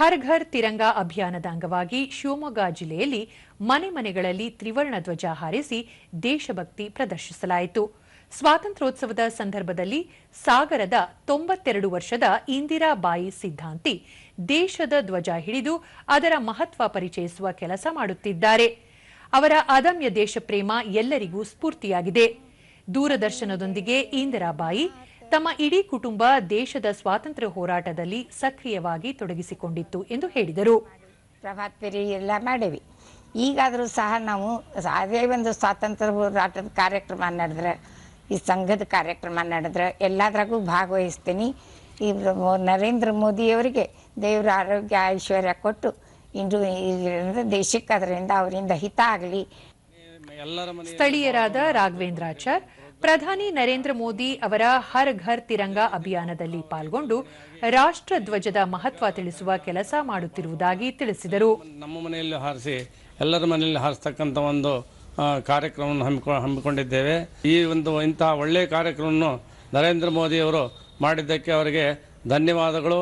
ಹರ್ ಘರ್ ತಿರಂಗ ಅಭಿಯಾನದ ಅಂಗವಾಗಿ ಶಿವಮೊಗ್ಗ ಜಿಲ್ಲೆಯಲ್ಲಿ ಮನೆ ಮನೆಗಳಲ್ಲಿ ತ್ರಿವರ್ಣ ಧ್ವಜ ಹಾರಿಸಿ ದೇಶಭಕ್ತಿ ಪ್ರದರ್ಶಿಸಲಾಯಿತು. ಸ್ವಾತಂತ್ರ್ಯೋತ್ಸವದ ಸಂದರ್ಭದಲ್ಲಿ ಸಾಗರದ ತೊಂಬತ್ತೆರಡು ವರ್ಷದ ಇಂದಿರಾಬಾಯಿ ಸಿದ್ಧಾಂತಿ ದೇಶದ ಧ್ವಜ ಹಿಡಿದು ಅದರ ಮಹತ್ವ ಪರಿಚಯಿಸುವ ಕೆಲಸ ಮಾಡುತ್ತಿದ್ದಾರೆ. ಅವರ ಅದಮ್ಯ ದೇಶಪ್ರೇಮ ಎಲ್ಲರಿಗೂ ಸ್ಫೂರ್ತಿಯಾಗಿದೆ. ದೂರದರ್ಶನದೊಂದಿಗೆ ಇಂದಿರಾಬಾಯಿ ತಮ್ಮ ಇಡೀ ಕುಟುಂಬ ದೇಶದ ಸ್ವಾತಂತ್ರ್ಯ ಹೋರಾಟದಲ್ಲಿ ಸಕ್ರಿಯವಾಗಿ ತೊಡಗಿಸಿಕೊಂಡಿತ್ತು ಎಂದು ಹೇಳಿದರು. ಪ್ರಭಾತ್ ಪೇರಿ ಎಲ್ಲ ಮಾಡೇವಿ. ಈಗಾದರೂ ಸಹ ನಾವು ಅದೇ ಒಂದು ಸ್ವಾತಂತ್ರ್ಯ ಹೋರಾಟದ ಕಾರ್ಯಕ್ರಮ ನಡೆದ್ರೆ ಈ ಸಂಘದ ಕಾರ್ಯಕ್ರಮ ನಡೆದ್ರೆ ಎಲ್ಲದ್ರಾಗೂ ಭಾಗವಹಿಸ್ತೀನಿ. ಈ ನರೇಂದ್ರ ಮೋದಿಯವರಿಗೆ ದೇವರ ಆರೋಗ್ಯ ಐಶ್ವರ್ಯ ಕೊಟ್ಟು ಇಂದು ದೇಶಕ್ಕೆ ಅದರಿಂದ ಅವರಿಂದ ಹಿತ ಆಗಲಿ. ಸ್ಥಳೀಯರಾದ ರಾಘವೇಂದ್ರಾಚಾರ್ ಪ್ರಧಾನಿ ನರೇಂದ್ರ ಮೋದಿ ಅವರ ಹರ್ ಘರ್ ತಿರಂಗ ಅಭಿಯಾನದಲ್ಲಿ ಪಾಲ್ಗೊಂಡು ರಾಷ್ಟ್ರಧ್ವಜದ ಮಹತ್ವ ತಿಳಿಸುವ ಕೆಲಸ ಮಾಡುತ್ತಿರುವುದಾಗಿ ತಿಳಿಸಿದರು. ನಮ್ಮ ಮನೆಯಲ್ಲಿ ಹಾರಿಸಿ, ಎಲ್ಲರ ಮನೆಯಲ್ಲಿ ಹಾರಿಸ್ತಕ್ಕಂಥ ಒಂದು ಕಾರ್ಯಕ್ರಮವನ್ನು ಹಮ್ಮಿಕೊ, ಹಮ್ಮಿಕೊಂಡಿದ್ದೇವೆ. ಈ ಒಂದು ಇಂತಹ ಒಳ್ಳೆಯ ಕಾರ್ಯಕ್ರಮವನ್ನು ನರೇಂದ್ರ ಮೋದಿ ಅವರು ಮಾಡಿದ್ದಕ್ಕೆ ಅವರಿಗೆ ಧನ್ಯವಾದಗಳು.